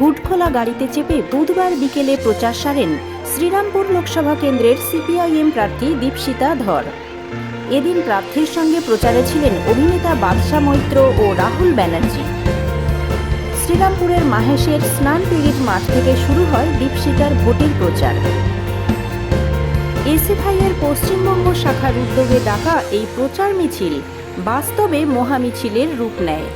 হুডখোলা গাড়িতে চেপে বুধবার বিকেলে প্রচার সারেন শ্রীরামপুর লোকসভা কেন্দ্রের সিপিআইএম প্রার্থী দীপশিতা ধর। এদিন প্রার্থীর সঙ্গে প্রচারে ছিলেন অভিনেতা বাদশা মৈত্র ও রাহুল ব্যানার্জি। শ্রীরামপুরের মাহেশের স্নান পীড়িত মাঠ থেকে শুরু হয় দীপশিতার ভোটের প্রচার। এসএফআইয়ের পশ্চিমবঙ্গ শাখার উদ্যোগে ডাকা এই প্রচার মিছিল বাস্তবে মহামিছিলের রূপ নেয়।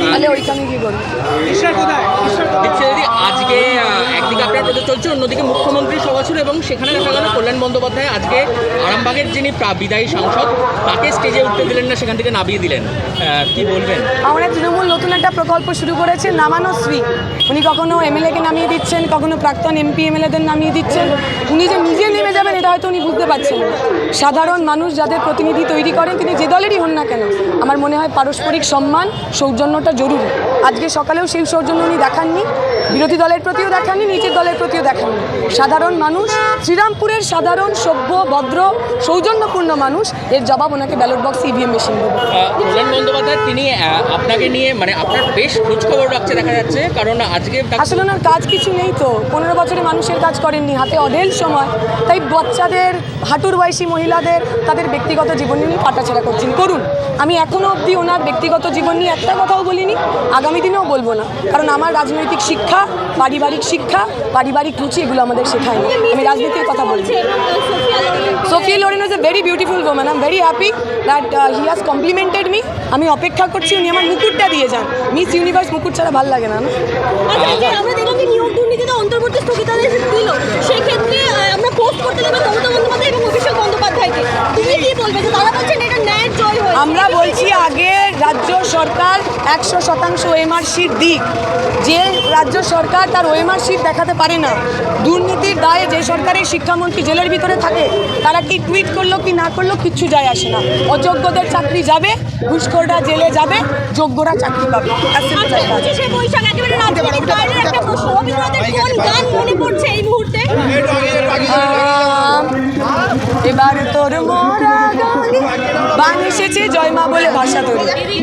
তাহলে ওইখানে কি করব ঈশ্বর কোথায়? ঈশ্বর আহ, প্রচার চলছে। অন্যদিকে মুখ্যমন্ত্রী সভা ছিল এবং সেখানে দেখা গেল কল্যাণ বন্দ্যোপাধ্যায় আজকে আরামবাগের যিনি বিদায়ী সাংসদ, তাকে স্টেজে উঠতে দিলেন না, সেখান থেকে নামিয়ে দিলেন। কি বলবেন? আমাদের তৃণমূল নতুন একটা প্রকল্প শুরু করেছে, নামানো শ্রী। উনি কখনো এমএলএকে নামিয়ে দিচ্ছেন, কখনো প্রাক্তন এমপি এমএলএদের নামিয়ে দিচ্ছেন। উনি যে নিজে নেমে যাবেন, এটা হয়তো উনি বুঝতে পারছেন সাধারণ মানুষ যাদের প্রতিনিধি তৈরি করেন, তিনি যে দলেরই হন না কেন, আমার মনে হয় পারস্পরিক সম্মান, সৌজন্যটা জরুরি। আজকে সকালেও সেই সৌজন্য উনি দেখাননি। বিরোধী দলের প্রতিও দেখাননি নিজের দলের প্রতিও দেখাননি। সাধারণ মানুষ শ্রীরামপুরের সাধারণ সভ্য ভদ্র সৌজন্যপূর্ণ মানুষ এর জবাব ওনাকে ব্যালট বক্স ইভিএম মেশিন দেবে। কল্যাণ বন্দ্যোপাধ্যায় তিনি আপনাকে নিয়ে মানে আপনার বেশ খোঁজ খবর রাখছে দেখা যাচ্ছে কারণ আজকে আসলে ওনার কাজ কিছু নেই তো। পনেরো বছরে মানুষের কাজ করেননি হাতে অঢেল সময়। তাই বাচ্চাদের হাঁটুর বয়সী মহিলাদের তাদের ব্যক্তিগত জীবন নিয়ে পাটাছাড়া করছেন। করুন আমি এখনও অবধি ওনার ব্যক্তিগত জীবন নিয়ে একটা কথাও বলিনি আগামী দিনেও বলব না। কারণ আমার রাজনৈতিক শিক্ষা পারিবারিক শিক্ষা, পারিবারিক রুচি, এগুলো আমাদের শেখায়নি আমি রাজনীতির কথা বলছি Sophia Loren is a very beautiful woman I am very happy that he has complimented me আমি অপেক্ষা করছি উনি আমার মুকুটটা দিয়ে যান। মিস ইউনিভার্স মুকুট ছাড়া ভালো লাগে না না? আচ্ছা অন্তর্বর্তী স্থগিতাদেশ দিল, সেক্ষেত্রে আমরা পোস্ট করতে মমতা বন্দ্যোপাধ্যায় এবং অভিষেক বন্দ্যোপাধ্যায়কে তুমি কি বলবে যে তারা বলছেন এটা ন্যায়ের জয় হয়েছে আমরা বলছি আগে রাজ্য সরকার একশো শতাংশ ওএমআর শিট দিক। যে রাজ্য সরকার তার ওএমআর শিট দেখাতে পারে না। দুর্নীতির দায়ে যে সরকারের শিক্ষামন্ত্রী জেলের ভিতরে থাকে তারা কি টুইট করল কি না করল কিচ্ছু যায় আসে না। অযোগ্যদের চাকরি যাবে ঘুষখোররা জেলে যাবে যোগ্যরা চাকরি পাবে। আচ্ছা এবার তোর মোরা বান এসেছে জয়মা বলে ভাষা তৈরি.